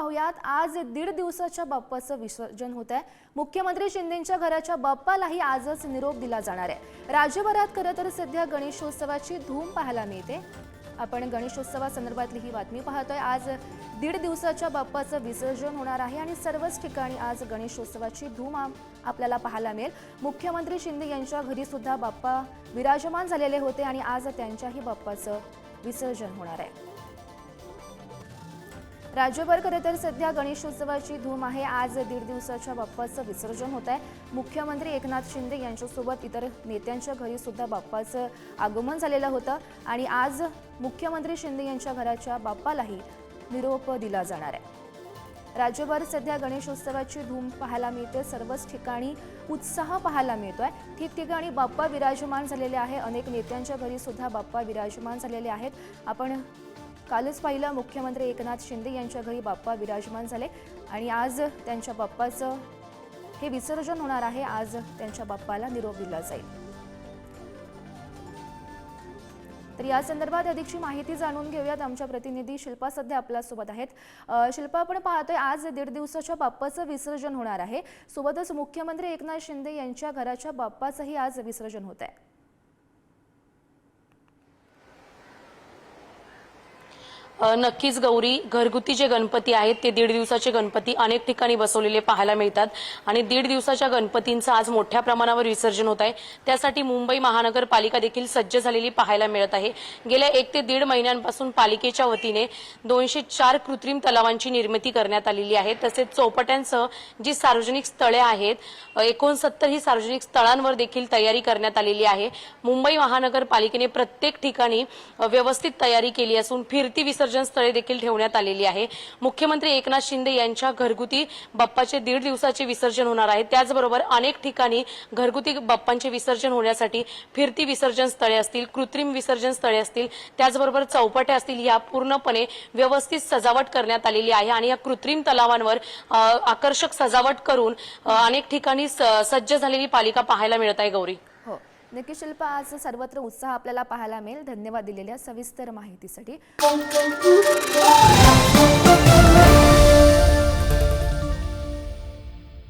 पाहुयात. आज दीड दिवसाच्या बाप्पाचं विसर्जन होत आहे मुख्यमंत्री शिंदेच्या घराच्या बाप्पालाही आजच निरोप दिला जाणार आहे. राज्यभरात खरं तर सध्या गणेशोत्सवाची धूम पाहायला मिळते. आपण गणेशोत्सवासंदर्भातली ही बातमी पाहतोय. आज दीड दिवसाच्या बाप्पाचं विसर्जन होणार आहे आणि सर्वच ठिकाणी आज गणेशोत्सवाची धूम आपल्याला पाहायला मिळेल. मुख्यमंत्री शिंदे यांच्या घरी सुद्धा बाप्पा विराजमान झालेले होते आणि आज त्यांच्याही बाप्पाचं विसर्जन होणार आहे. राज्यभर खरं तर सध्या गणेशोत्सवाची धूम आहे. आज दीड दिवसाच्या बाप्पाचं विसर्जन होत आहे मुख्यमंत्री एकनाथ शिंदे यांच्यासोबत इतर नेत्यांच्या घरी सुद्धा बाप्पाचं आगमन झालेलं होतं आणि आज मुख्यमंत्री शिंदे यांच्या घराच्या बाप्पालाही निरोप दिला जाणार आहे. राज्यभर सध्या गणेशोत्सवाची धूम पाहायला मिळते. सर्वच ठिकाणी उत्साह पाहायला मिळतोय. ठिकठिकाणी बाप्पा विराजमान झालेले आहे. अनेक नेत्यांच्या घरी सुद्धा बाप्पा विराजमान झालेले आहेत. आपण कालच पाहिलं मुख्यमंत्री एकनाथ शिंदे यांच्या घरी बाप्पा विराजमान झाले आणि आज त्यांच्या बाप्पाचं हे विसर्जन होणार आहे. आज त्यांच्या बाप्पाला निरोप दिला जाईल. तर या संदर्भात अधिकची माहिती जाणून घेऊयात. आमच्या प्रतिनिधी शिल्पा सध्या आपल्यासोबत आहेत. शिल्पा आपण पाहतोय आज दीड दिवसाच्या बाप्पाचं विसर्जन होणार आहे. सोबतच मुख्यमंत्री एकनाथ शिंदे यांच्या घराच्या बाप्पाचंही आज विसर्जन होत आहे नक्कीच गौरी घरगुती जे गणपती आहेत ते दीड दिवसाचे गणपती अनेक ठिकाणी बसवलेले पाहायला मिळतात. आणि दीड दिवसाच्या गणपतींचं आज मोठ्या प्रमाणावर विसर्जन होत आहे. त्यासाठी मुंबई महानगरपालिका देखील सज्ज झालेली पाहायला मिळत आहे. गेल्या एक ते दीड महिन्यांपासून पालिकेच्या वतीने दोनशे चार कृत्रिम तलावांची निर्मिती करण्यात आलेली आहे. तसेच चौपट्यांसह जी सार्वजनिक स्थळे आहेत एकोणसत्तर ही सार्वजनिक स्थळांवर देखील तयारी करण्यात आलेली आहे. मुंबई महानगरपालिकेने प्रत्येक ठिकाणी व्यवस्थित तयारी केली असून फिरती विसर्जन स्थळे देखील ठेवण्यात आलेली आहे. मुख्यमंत्री एकनाथ शिंदे यांच्या घरगुती बाप्पाचे दीड दिवसाचे विसर्जन होणार आहे. त्याचबरोबर अनेक ठिकाणी घरगुती बाप्पांचे विसर्जन होण्यासाठी फिरती विसर्जन स्थळे असतील कृत्रिम विसर्जन स्थळे असतील त्याचबरोबर चौपाट्या असतील या पूर्णपणे व्यवस्थित सजावट करण्यात आलेली आहे. आणि या कृत्रिम तलावांवर आकर्षक सजावट करून अनेक ठिकाणी स- सज्ज झालेली पालिका पाहायला मिळत आहे. गौरी. नक्की शिल्पा आज सर्वत्र उत्साह आपल्याला पाहायला मिळेल. धन्यवाद दिलेल्या सविस्तर माहितीसाठी.